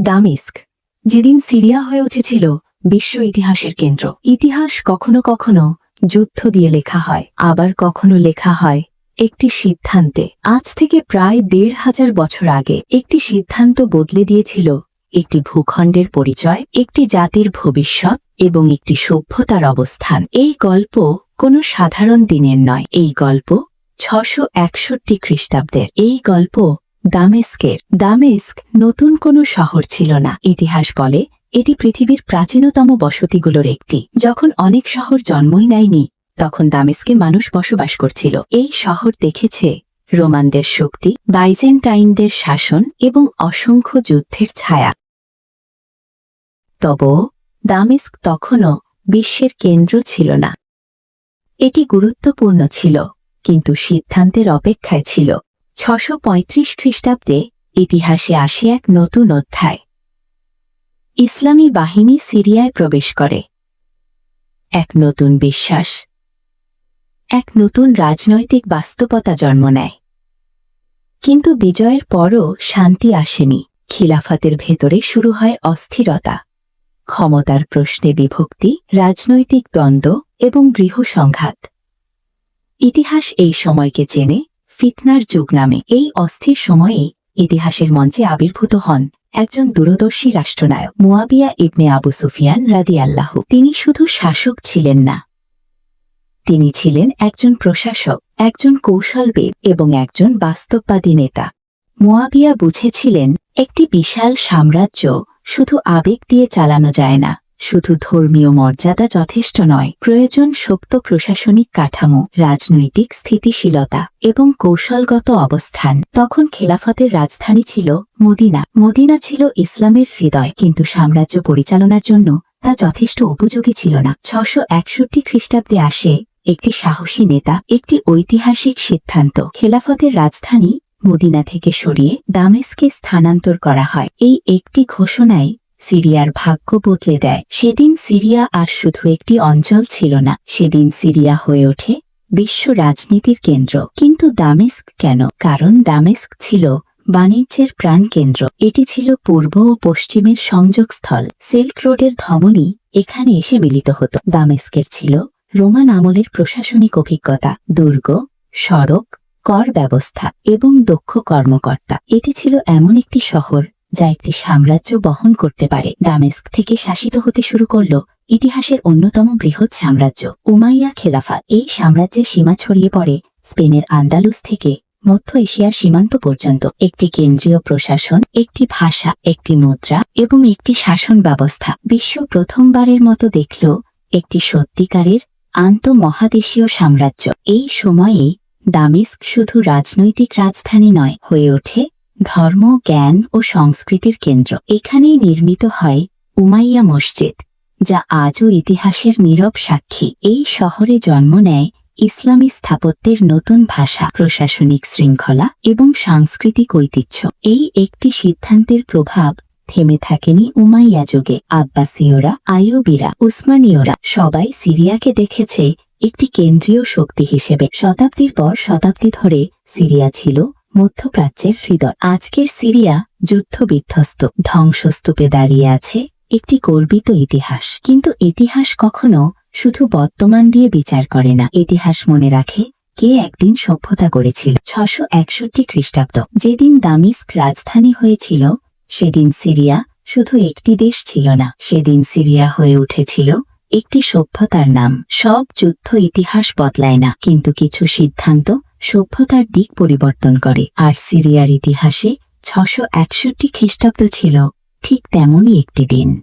দামিস্ক, যেদিন সিরিয়া হয়ে উঠেছিল, বিশ্ব ইতিহাসের কেন্দ্র। ইতিহাস কখনো কখনো যুদ্ধ দিয়ে লেখা হয়, আবার কখনো লেখা হয় একটি সিদ্ধান্তে। আজ থেকে প্রায় দেড় হাজার বছর আগে একটি সিদ্ধান্ত বদলে দিয়েছিল একটি ভূখণ্ডের পরিচয়, একটি জাতির ভবিষ্যৎ এবং একটি সভ্যতার অবস্থান। এই গল্প কোনো সাধারণ দিনের নয়। এই গল্প ছশো একষট্টি খ্রিস্টাব্দের। এই গল্প দামেস্কের দামেস্ক নতুন কোনো শহর ছিল না। ইতিহাস বলে, এটি পৃথিবীর প্রাচীনতম বসতিগুলোর একটি। যখন অনেক শহর জন্মই নেয়নি, তখন দামেস্কে মানুষ বসবাস করছিল। এই শহর দেখেছে রোমানদের শক্তি, বাইজেন্টাইনদের শাসন এবং অসংখ্য যুদ্ধের ছায়া। তব দামেস্ক তখনও বিশ্বের কেন্দ্র ছিল না। এটি গুরুত্বপূর্ণ ছিল, কিন্তু সিদ্ধান্তের অপেক্ষায় ছিল। ছশো পঁয়ত্রিশ খ্রিস্টাব্দে ইতিহাসে আসে এক নতুন অধ্যায়। ইসলামী বাহিনী সিরিয়ায় প্রবেশ করে। এক নতুন বিশ্বাস। এক নতুন রাজনৈতিক বাস্তবতা জন্ম নেয়। কিন্তু বিজয়ের পরও শান্তি আসেনি। খিলাফাতের ভেতরে শুরু হয় অস্থিরতা। ক্ষমতার প্রশ্নে বিভক্তি, রাজনৈতিক দ্বন্দ্ব এবং গৃহসংঘাত ইতিহাস এই সময়কে চেনে ফিতনার যুগ নামে। এই অস্থির সময়ে ইতিহাসের মঞ্চে আবির্ভূত হন একজন দূরদর্শী রাষ্ট্রনায়ক মুয়াবিয়া ইবনে আবু সুফিয়ান রাদি আল্লাহ তিনি শুধু শাসক ছিলেন না, তিনি ছিলেন একজন প্রশাসক, একজন কৌশলবিদ এবং একজন বাস্তববাদী নেতা। মুয়াবিয়া বুঝেছিলেন, একটি বিশাল সাম্রাজ্য শুধু আবেগ দিয়ে চালানো যায় না। শুধু ধর্মীয় মর্যাদা যথেষ্ট নয়, প্রয়োজন শক্ত প্রশাসনিক কাঠামো, রাজনৈতিক স্থিতিশীলতা এবং কৌশলগত অবস্থান। তখন খেলাফতের রাজধানী ছিল মদিনা। মদিনা ছিল ইসলামের হৃদয়, কিন্তু সাম্রাজ্য পরিচালনার জন্য তা যথেষ্ট উপযোগী ছিল না। ছশো একষট্টি খ্রিস্টাব্দে আসে একটি সাহসী নেতা, একটি ঐতিহাসিক সিদ্ধান্ত। খেলাফতের রাজধানী মদিনা থেকে সরিয়ে দামেস্কে স্থানান্তর করা হয়। এই একটি ঘোষণায় সিরিয়ার ভাগ্য বদলে দেয়। সেদিন সিরিয়া আর শুধু একটি অঞ্চল ছিল না, সেদিন সিরিয়া হয়ে ওঠে বিশ্ব রাজনীতির কেন্দ্র। কিন্তু দামেস্ক কেন? কারণ দামেস্ক ছিল বাণিজ্যের প্রাণকেন্দ্র। এটি ছিল পূর্ব ও পশ্চিমের সংযোগস্থল। সিল্ক রোডের ধমনী এখানে এসে মিলিত হতো। দামেস্কের ছিল রোমান আমলের প্রশাসনিক অভিজ্ঞতা, দুর্গ, সড়ক, কর ব্যবস্থা এবং দক্ষ কর্মকর্তা। এটি ছিল এমন একটি শহর যা একটি সাম্রাজ্য বহন করতে পারে। দামেস্ক থেকে শাসিত হতে শুরু করল ইতিহাসের অন্যতম বৃহৎ সাম্রাজ্য, উমাইয়া খেলাফাত। এই সাম্রাজ্যের সীমা ছড়িয়ে পড়ে স্পেনের আন্দালুস থেকে মধ্য এশিয়ার সীমান্ত পর্যন্ত। একটি কেন্দ্রীয় প্রশাসন, একটি ভাষা, একটি মুদ্রা এবং একটি শাসন ব্যবস্থা। বিশ্ব প্রথমবারের মতো দেখল একটি সত্যিকারের আন্তঃমহাদেশীয় সাম্রাজ্য। এই সময়ে দামিস্ক শুধু রাজনৈতিক রাজধানী নয়, হয়ে ওঠে ধর্ম, জ্ঞান ও সংস্কৃতির কেন্দ্র। এখানেই নির্মিত হয় উমাইয়া মসজিদ, যা আজও ইতিহাসের নীরব সাক্ষী। এই শহরে জন্ম নেয় ইসলামী স্থাপত্যের নতুন ভাষা, প্রশাসনিক শৃঙ্খলা এবং সাংস্কৃতিক ঐতিহ্য। এই একটি সিদ্ধান্তের প্রভাব থেমে থাকেনি উমাইয়া যুগে। আব্বাসীয়রা, আইয়ুবিরা, উসমানীয়রা সবাই সিরিয়াকে দেখেছে একটি কেন্দ্রীয় শক্তি হিসেবে। শতাব্দীর পর শতাব্দী ধরে সিরিয়া ছিল মধ্যপ্রাচ্যের হৃদয়। আজকের সিরিয়া যুদ্ধ বিধ্বস্ত ধ্বংসস্তূপে দাঁড়িয়ে আছে একটি গর্বিত ইতিহাস। কিন্তু ইতিহাস কখনো শুধু বর্তমান দিয়ে বিচার করে না। ইতিহাস মনে রাখে কে একদিন সভ্যতা করেছিল ছশো একষট্টি খ্রিস্টাব্দ। যেদিন দামিস্ক রাজধানী হয়েছিল, সেদিন সিরিয়া শুধু একটি দেশ ছিল না। সেদিন সিরিয়া হয়ে উঠেছিল একটি সভ্যতার নাম। সব যুদ্ধ ইতিহাস বদলায় না। কিন্তু কিছু সিদ্ধান্ত সভ্যতার দিক পরিবর্তন করে। আর সিরিয়ার ইতিহাসে ছশো একষট্টি খ্রিস্টাব্দ ছিল ঠিক তেমনই একটি দিন।